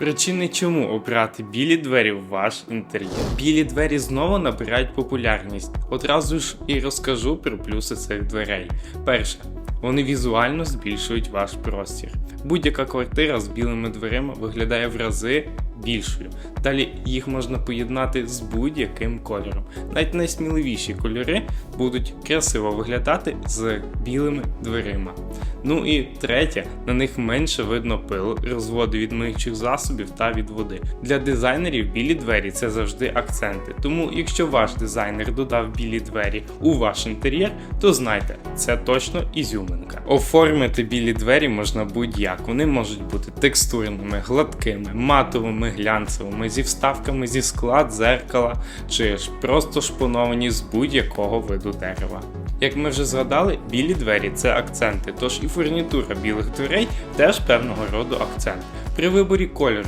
Причини, чому обрати білі двері в ваш інтер'єр. Білі двері знову набирають популярність. Одразу ж і розкажу про плюси цих дверей. Перше. Вони візуально збільшують ваш простір. Будь-яка квартира з білими дверима виглядає в рази більшою. Далі їх можна поєднати з будь-яким кольором. Навіть найсміливіші кольори будуть красиво виглядати з білими дверима. Ну і третє, на них менше видно пил, розводу від миючих засобів та від води. Для дизайнерів білі двері це завжди акценти. Тому, якщо ваш дизайнер додав білі двері у ваш інтер'єр, то знайте, це точно ізюминка. Оформити білі двері можна будь-як. Вони можуть бути текстурними, гладкими, матовими, глянцевими, зі вставками зі скла, дзеркала, чи ж просто шпоновані з будь-якого виду дерева. Як ми вже згадали, білі двері це акценти, тож і фурнітура білих дверей теж певного роду акцент. При виборі кольору